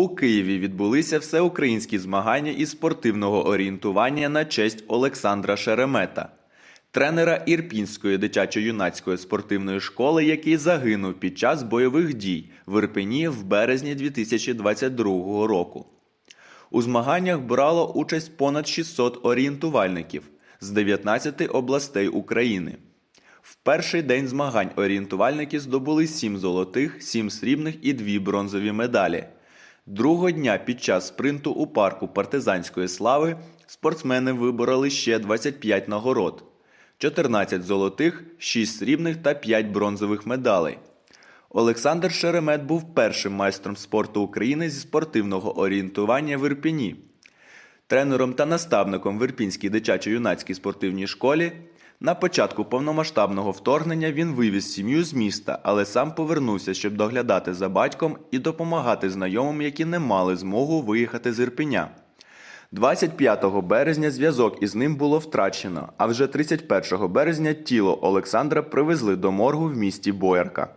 У Києві відбулися всеукраїнські змагання із спортивного орієнтування на честь Олександра Шеремета, тренера Ірпінської дитячо-юнацької спортивної школи, який загинув під час бойових дій в Ірпені в березні 2022 року. У змаганнях брало участь понад 600 орієнтувальників з 19 областей України. В перший день змагань орієнтувальники здобули 7 золотих, 7 срібних і 2 бронзові медалі. Другого дня під час спринту у парку партизанської слави спортсмени вибороли ще 25 нагород: 14 золотих, 6 срібних та 5 бронзових медалей. Олександр Шеремет був першим майстром спорту України зі спортивного орієнтування в Ірпіні. Тренером та наставником в Ірпінській дитячо-юнацькій спортивній школі на початку повномасштабного вторгнення він вивіз сім'ю з міста, але сам повернувся, щоб доглядати за батьком і допомагати знайомим, які не мали змогу виїхати з Ірпеня. 25 березня зв'язок із ним було втрачено, а вже 31 березня тіло Олександра привезли до моргу в місті Боярка.